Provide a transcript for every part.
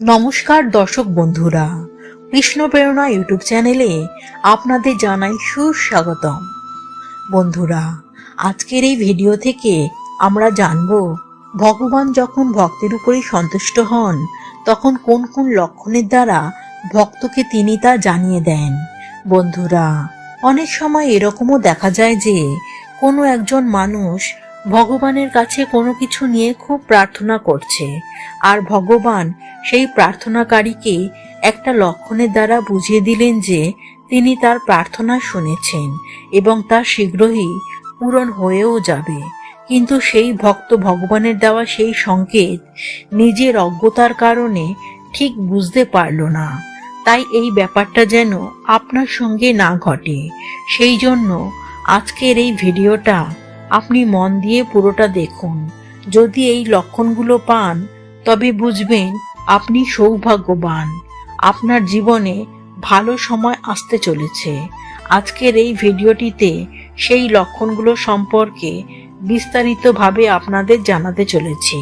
নমস্কার দর্শক বন্ধুরা, কৃষ্ণ প্রেরণা ইউটিউব চ্যানেলে আপনাদের জানাই সুস্বাগতম। বন্ধুরা, আজকের এই ভিডিও থেকে আমরা জানব, ভগবান যখন ভক্তের উপরেই সন্তুষ্ট হন, তখন কোন কোন লক্ষণের দ্বারা ভক্তকে তিনি তা জানিয়ে দেন? বন্ধুরা, অনেক সময় এরকমও দেখা যায় যে কোনো একজন মানুষ ভগবানের কাছে কোনো কিছু নিয়ে খুব প্রার্থনা করছে। আর ভগবান সেই প্রার্থনাকারীকে একটা লক্ষণের দ্বারা বুঝিয়ে দিলেন যে, তিনি তার প্রার্থনা শুনেছেন এবং তা শীঘ্রই পূরণ হয়েও যাবে। কিন্তু সেই ভক্ত ভগবানের দেওয়া সেই সংকেত নিজের অজ্ঞতার কারণে ঠিক বুঝতে পারল না। তাই এই ব্যাপারটা যেন আপনার সঙ্গে না ঘটে। সেই জন্য আজকের এই ভিডিওটা আপনি মন দিয়ে পুরোটা দেখুন। যদি এই লক্ষণগুলো পান, তবে বুঝবেন আপনি সৌভাগ্যবান। আপনার জীবনে ভালো সময় আসতে চলেছে। আজকের এই ভিডিওটিতে সেই লক্ষণগুলো সম্পর্কে বিস্তারিতভাবে আপনাদের জানাতে চলেছি।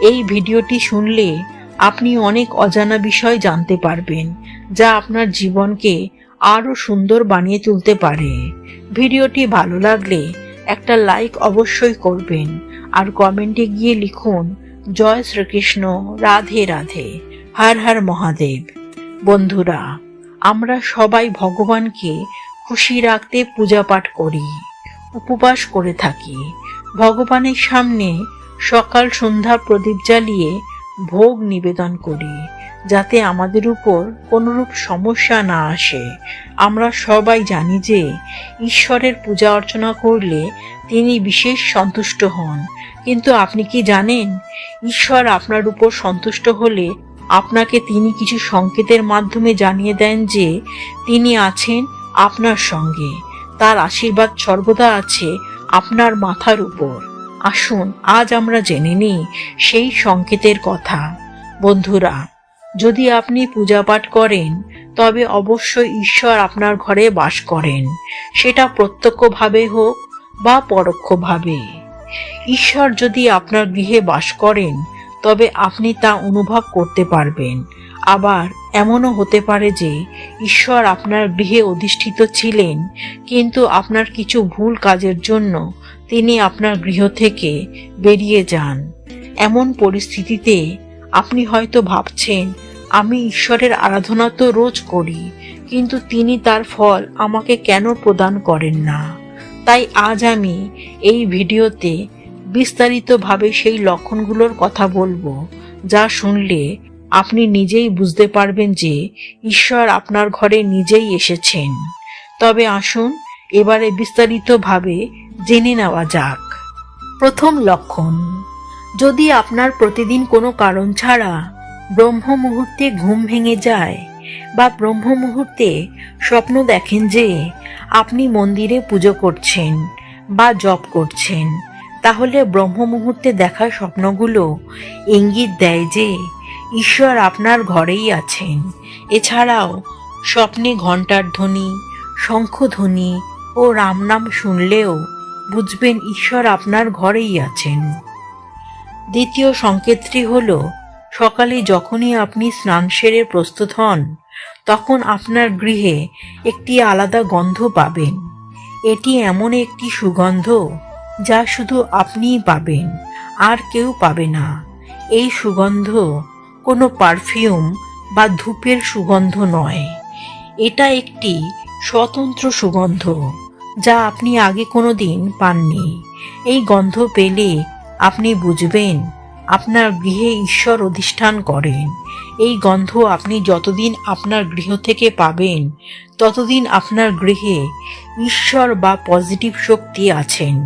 এই ভিডিওটি শুনলে আপনি অনেক অজানা বিষয় জানতে পারবেন, যা আপনার জীবনকে আরও সুন্দর বানিয়ে তুলতে পারে। ভিডিওটি ভালো লাগলে একটা লাইক অবশ্যই করবেন। আর কমেন্টে গিয়ে লিখুন, জয় শ্রীকৃষ্ণ, রাধে রাধে, হর হর মহাদেব। বন্ধুরা, আমরা সবাই ভগবানকে খুশি রাখতে পূজা পাঠ করি, উপবাস করে থাকি। ভগবানের সামনে সকাল সন্ধ্যা প্রদীপ জ্বালিয়ে ভোগ নিবেদন করি, যাতে আমাদের উপর কোনোরূপ সমস্যা না আসে। আমরা সবাই জানি যে ঈশ্বরের পূজা অর্চনা করলে তিনি বিশেষ সন্তুষ্ট হন। কিন্তু আপনি কি জানেন? ঈশ্বর আপনার উপর সন্তুষ্ট হলে আপনাকে তিনি কিছু সংকেতের মাধ্যমে জানিয়ে দেন যে তিনি আছেন আপনার সঙ্গে। তার আশীর্বাদ সর্বদা আছে আপনার মাথার উপর। আসুন, আজ আমরা জেনে নিই সেই সংকেতের কথা। বন্ধুরা যদি আপনি পূজা পাঠ করেন, তবে অবশ্যই ঈশ্বর আপনার ঘরে বাস করেন। সেটা প্রত্যক্ষভাবে হোক বা পরোক্ষভাবে। ঈশ্বর যদি আপনার গৃহে বাস করেন, তবে আপনি তা অনুভব করতে পারবেন। আবার এমনও হতে পারে যে, ঈশ্বর আপনার গৃহে অধিষ্ঠিত ছিলেন, কিন্তু আপনার কিছু ভুল কাজের জন্য তিনি আপনার গৃহ থেকে বেরিয়ে যান। এমন পরিস্থিতিতে আপনি হয়তো ভাবছেন আমি ঈশ্বরের আরাধনা তো রোজ করি, কিন্তু তিনি তার ফল আমাকে কেন প্রদান করেন না? তাই আজ আমি এই ভিডিওতে বিস্তারিতভাবে সেই লক্ষণগুলোর কথা বলব, যা শুনলে আপনি নিজেই বুঝতে পারবেন যে ঈশ্বর আপনার ঘরে নিজেই এসেছেন। তবে আসুন এবারে বিস্তারিতভাবে জেনে নেওয়া যাক। প্রথম লক্ষণ, যদি আপনার প্রতিদিন কোনো কারণ ছাড়া ব্রহ্ম মুহূর্তে ঘুম ভেঙে যায় বা ব্রহ্ম মুহূর্তে স্বপ্ন দেখেন যে আপনি মন্দিরে পুজো করছেন বা জপ করছেন। তাহলে ব্রহ্ম মুহূর্তে দেখা স্বপ্নগুলো ইঙ্গিত দেয় যে ঈশ্বর আপনার ঘরেই আছেন। এছাড়াও স্বপ্নে ঘণ্টার ধ্বনি, শঙ্খধ্বনি ও রামনাম শুনলেও বুঝবেন ঈশ্বর আপনার ঘরেই আছেন। দ্বিতীয় সংকেতটি হল সকালে যখনই আপনি স্নান সেরে প্রস্তুত হন, তখন আপনার গৃহে একটি আলাদা গন্ধ পাবেন। এটি এমন একটি সুগন্ধ যা শুধু আপনিই পাবেন, আর কেউ পাবে না। এই সুগন্ধ কোনো পারফিউম বা ধূপের সুগন্ধ নয়। এটা একটি স্বতন্ত্র সুগন্ধ যা আপনি আগে কোনো দিন পাননি। এই গন্ধ পেলে আপনি বুঝবেন আপনার গৃহে ঈশ্বর অধিষ্ঠান করেন। এই গন্ধ আপনি যতদিন আপনার গৃহ থেকে পাবেন, ততদিন আপনার গৃহে ঈশ্বর বা পজিটিভ শক্তি আছেন।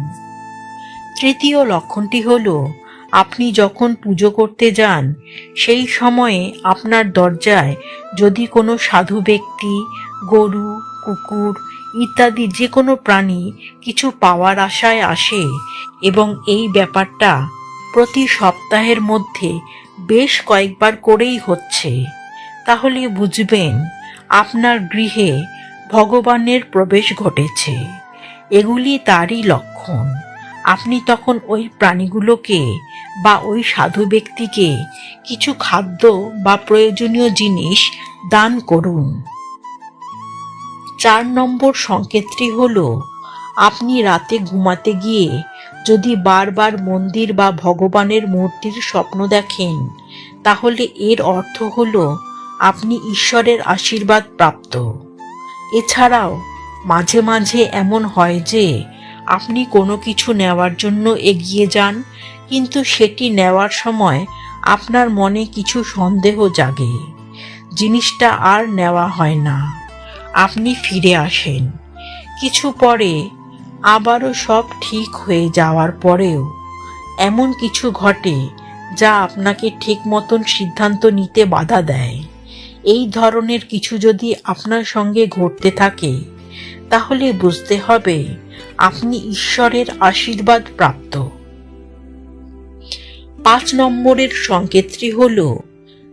তৃতীয় লক্ষণটি হল, আপনি যখন পুজো করতে যান, সেই সময়ে আপনার দরজায় যদি কোনো সাধু ব্যক্তি, গরু, কুকুর ইত্যাদি যে কোনো প্রাণী কিছু পাওয়ার আশায় আসে এবং এই ব্যাপারটা প্রতি সপ্তাহের মধ্যে বেশ কয়েকবার করেই হচ্ছে। তাহলে বুঝবেন, আপনার গৃহে ভগবানের প্রবেশ ঘটেছে। এগুলি তারই লক্ষণ। আপনি তখন ওই প্রাণীগুলোকে বা ওই সাধু ব্যক্তিকে কিছু খাদ্য বা প্রয়োজনীয় জিনিস দান করুন। চার নম্বর সংকেতটি হল, আপনি রাতে ঘুমাতে গিয়ে যদি বারবার মন্দির বা ভগবানের মূর্তির স্বপ্ন দেখেন, তাহলে এর অর্থ হল আপনি ঈশ্বরের আশীর্বাদ প্রাপ্ত। এছাড়াও, মাঝে মাঝে এমন হয় যে, আপনি কোনো কিছু নেওয়ার জন্য এগিয়ে যান, কিন্তু সেটি নেওয়ার সময় আপনার মনে কিছু সন্দেহ জাগে। জিনিসটা আর নেওয়া হয় না। আপনি ফিরে আসেন। কিছু পরে আবারও সব ঠিক হয়ে যাওয়ার পরেও এমন কিছু ঘটে যা আপনাকে ঠিক মতন সিদ্ধান্ত নিতে বাধা দেয়। এই ধরনের কিছু যদি আপনার সঙ্গে ঘটতে থাকে, তাহলে বুঝতে হবে আপনি ঈশ্বরের আশীর্বাদ প্রাপ্ত। পাঁচ নম্বরের সংকেতটি হল,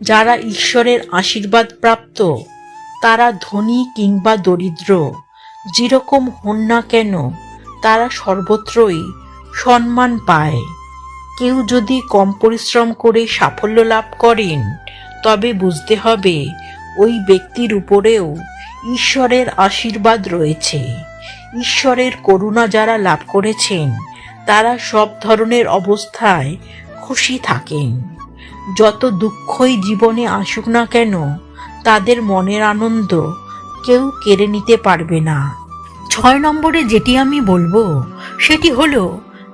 যারা ঈশ্বরের আশীর্বাদ প্রাপ্ত, তারা ধনী কিংবা দরিদ্র, যেরকম হন না কেন তারা সর্বত্রই সম্মান পায়। কেউ যদি কম পরিশ্রম করে সাফল্য লাভ করেন, তবে বুঝতে হবে ওই ব্যক্তির উপরেও ঈশ্বরের আশীর্বাদ রয়েছে। ঈশ্বরের করুণা যারা লাভ করেছেন, তারা সব ধরনের অবস্থায় খুশি থাকেন। যত দুঃখই জীবনে আসুক না কেন, তাদের মনের আনন্দ কেউ কেড়ে নিতে পারবে না। ছয় নম্বরে যেটি আমি বলব, সেটি হলো,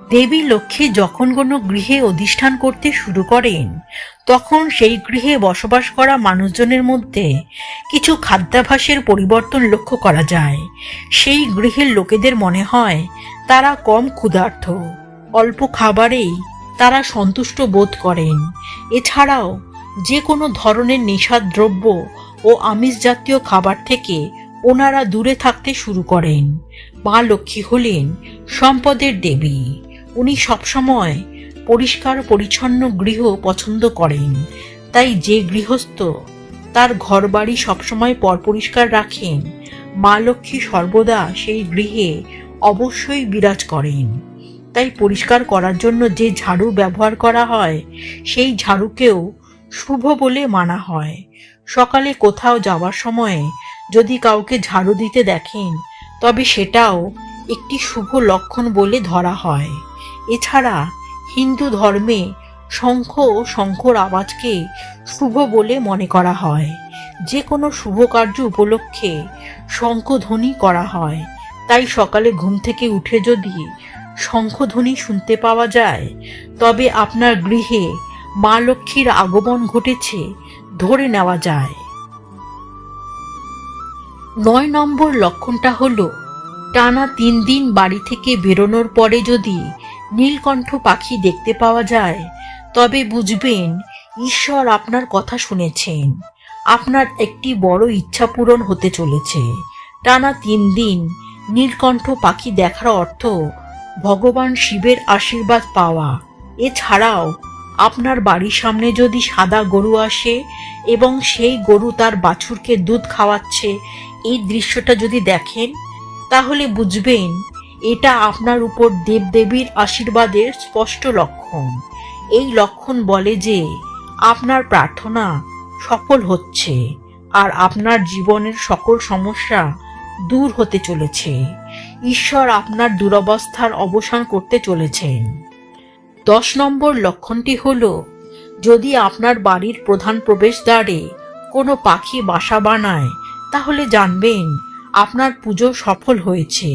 দেবী লক্ষ্মী যখন কোনো গৃহে অধিষ্ঠান করতে শুরু করেন, তখন সেই গৃহে বসবাস করা মানুষজনের মধ্যে কিছু খাদ্যাভাসের পরিবর্তন লক্ষ্য করা যায়। সেই গৃহের লোকেদের মনে হয়, তারা কম ক্ষুধার্থ, অল্প খাবারেই তারা সন্তুষ্ট বোধ করেন। এছাড়াও, যে কোনো ধরনের নেশার দ্রব্য ও আমিষ জাতীয় খাবার থেকে ওনারা দূরে থাকতে শুরু করেন। মা লক্ষ্মী হলেন সম্পদের দেবী। উনি সবসময় পরিষ্কার, পরিচ্ছন্ন গৃহ পছন্দ করেন। তাই যে গৃহস্থ তার ঘরবাড়ি সবসময় পর পরিষ্কার রাখেন, মা লক্ষ্মী সর্বদা সেই গৃহে অবশ্যই বিরাজ করেন। তাই পরিষ্কার করার জন্য যে ঝাড়ু ব্যবহার করা হয়, সেই ঝাড়ুকেও শুভ বলে মানা হয়। সকালে কোথাও যাওয়ার সময়ে যদি কাউকে ঝাড়ু দিতে দেখেন, তবে সেটাও একটি শুভ লক্ষণ বলে ধরা হয়। এছাড়া হিন্দু ধর্মে শঙ্খ ও শঙ্খর আওয়াজকে শুভ বলে মনে করা হয়। যে কোনো শুভ কার্য উপলক্ষে শঙ্খধ্বনি করা হয়। তাই সকালে ঘুম থেকে উঠে যদি শঙ্খধ্বনি শুনতে পাওয়া যায়, তবে আপনার গৃহে মা লক্ষ্মীর আগমন ঘটেছে, ধরে নেওয়া যায়। নয় নম্বর লক্ষণটা হলো, টানা তিন দিন বাড়ি থেকে বেরোনোর পরে যদি নীলকণ্ঠ পাখি দেখতে পাওয়া যায়, তবে বুঝবেন ঈশ্বর আপনার কথা শুনেছেন। আপনার একটি বড় ইচ্ছা পূরণ হতে চলেছে। টানা তিন দিন নীলকণ্ঠ পাখি দেখার অর্থ ভগবান শিবের আশীর্বাদ পাওয়া। এছাড়াও আপনার বাড়ির সামনে যদি সাদা গরু আসে এবং সেই গরু তার বাছুরকে দুধ খাওয়াচ্ছে, এই দৃশ্যটা যদি দেখেন, তাহলে বুঝবেন এটা আপনার উপর দেবদেবীর আশীর্বাদের স্পষ্ট লক্ষণ। এই লক্ষণ বলে যে, আপনার প্রার্থনা সফল হচ্ছে আর আপনার জীবনের সকল সমস্যা দূর হতে চলেছে। ঈশ্বর আপনার দুরবস্থার অবসান করতে চলেছেন। দশ নম্বর লক্ষণটি হল, যদি আপনার বাড়ির প্রধান প্রবেশদ্বারে কোনো পাখি বাসা বানায়, তাহলে জানবেন আপনার পুজো সফল হয়েছে।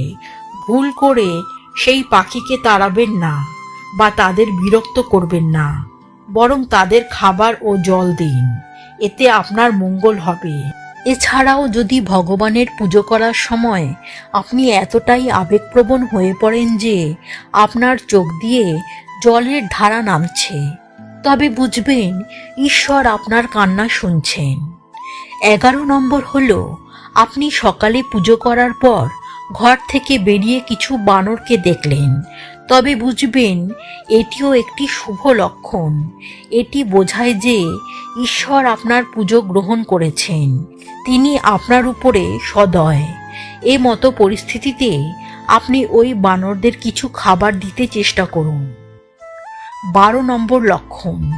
ভুল করে সেই পাখিকে তাড়াবেন না বা তাদের বিরক্ত করবেন না, বরং তাদের খাবার ও জল দিন। এতে আপনার মঙ্গল হবে। এছাড়াও যদি ভগবানের পুজো করার সময় আপনি এতটাই আবেগপ্রবণ হয়ে পড়েন যে আপনার চোখ দিয়ে জলের ধারা নামছে। তবে বুঝবেন, ঈশ্বর আপনার কান্না শুনছেন। এগারো নম্বর হল, আপনি সকালে পুজো করার পর ঘর থেকে বেরিয়ে কিছু বানরকে দেখলেন। তবে বুঝবেন, এটিও একটি শুভ লক্ষণ। এটি বোঝায় যে ঈশ্বর আপনার পুজো গ্রহণ করেছেন। তিনি আপনার উপরে সদয়। এ মতো পরিস্থিতিতে আপনি ওই বানরদের কিছু খাবার দিতে চেষ্টা করুন। বারো নম্বর লক্ষণ।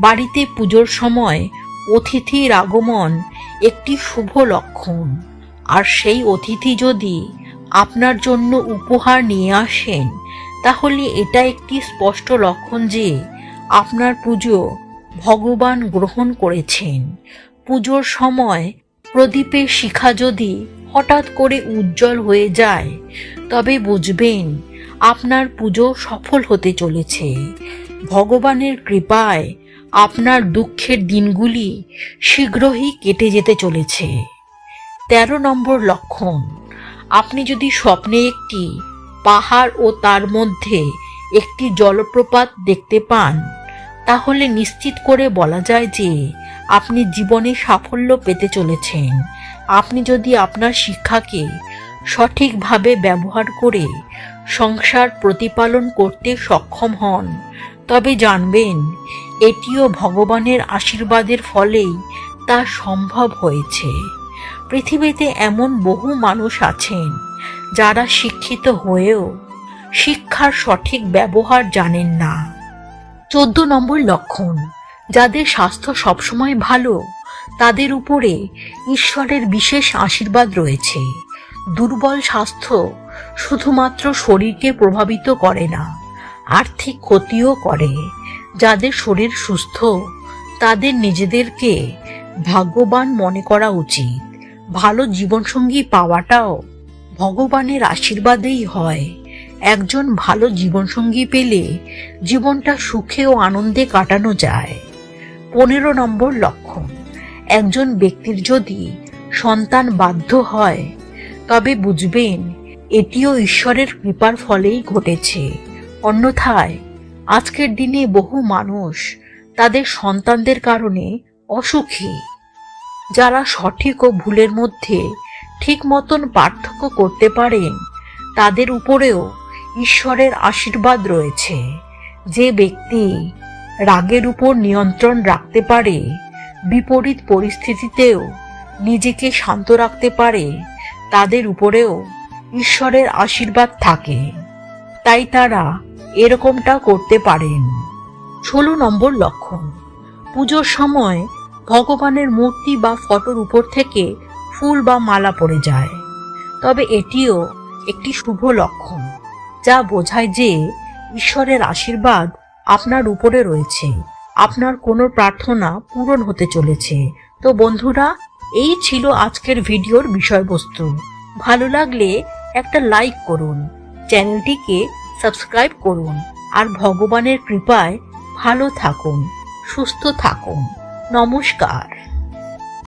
বাড়িতে পুজোর সময় অতিথির আগমন একটি শুভ লক্ষণ। আর সেই অতিথি যদি আপনার জন্য উপহার নিয়ে আসেন, তাহলে এটা একটি স্পষ্ট লক্ষণ যে আপনার পুজো ভগবান গ্রহণ করেছেন। পুজোর সময় প্রদীপের শিখা যদি হঠাৎ করে উজ্জ্বল হয়ে যায়, তবে বুঝবেন আপনার পুজো সফল হতে চলেছে। ভগবানের কৃপায় আপনার দুঃখের দিনগুলি শীঘ্রই কেটে যেতে চলেছে। তেরো নম্বর লক্ষণ, আপনি যদি স্বপ্নে একটি পাহাড় ও তার মধ্যে একটি জলপ্রপাত দেখতে পান, তাহলে নিশ্চিত করে বলা যায় যে আপনি জীবনে সাফল্য পেতে চলেছেন। আপনি যদি আপনার শিক্ষাকে সঠিকভাবে ব্যবহার করে সংসার প্রতিপালন করতে সক্ষম হন। তবে জানবেন, এটিও ভগবানের আশীর্বাদের ফলেই তা সম্ভব হয়েছে। পৃথিবীতে এমন বহু মানুষ আছেন যারা শিক্ষিত হয়েও শিক্ষার সঠিক ব্যবহার জানেন না। চোদ্দ নম্বর লক্ষণ, যাদের স্বাস্থ্য সবসময় ভালো, তাদের উপরে ঈশ্বরের বিশেষ আশীর্বাদ রয়েছে। দুর্বল স্বাস্থ্য শুধুমাত্র শরীরকে প্রভাবিত করে না, আর্থিক ক্ষতিও করে। যাদের শরীর সুস্থ, তাদের নিজেদেরকে ভাগ্যবান মনে করা উচিত। ভালো জীবনসঙ্গী পাওয়াটাও ভগবানের আশীর্বাদেই হয়। একজন ভালো জীবনসঙ্গী পেলে জীবনটা সুখে ও আনন্দে কাটানো যায়। পনেরো নম্বর লক্ষণ, একজন ব্যক্তির যদি সন্তান বাধ্য হয়, তবে বুঝবেন এটিও ঈশ্বরের কৃপার ফলেই ঘটেছে। অন্যথায়, আজকের দিনে বহু মানুষ তাদের সন্তানদের কারণে অসুখী, যারা সঠিক ও ভুলের মধ্যে ঠিক মতন পার্থক্য করতে পারেন, তাদের উপরেও ঈশ্বরের আশীর্বাদ রয়েছে। যে ব্যক্তি রাগের উপর নিয়ন্ত্রণ রাখতে পারে, বিপরীত পরিস্থিতিতেও নিজেকে শান্ত রাখতে পারে, তাদের উপরেও ঈশ্বরের আশীর্বাদ থাকে। তাই তারা এরকমটা করতে পারেন। ষোলো নম্বর লক্ষণ। পুজোর সময় ভগবানের মূর্তি বা ফটোর উপর থেকে ফুল বা মালা পড়ে যায়। তবে এটিও একটি শুভ লক্ষণ, যা বোঝায় যে ঈশ্বরের আশীর্বাদ আপনার উপরে রয়েছে। আপনার কোনো প্রার্থনা পূরণ হতে চলেছে। তো বন্ধুরা, এই ছিল আজকের ভিডিওর বিষয়বস্তু। ভালো লাগলে একটা লাইক করুন চ্যানেলটিকে সাবস্ক্রাইব করুন আর ভগবানের কৃপায় ভালো থাকুন সুস্থ থাকুন। নমস্কার।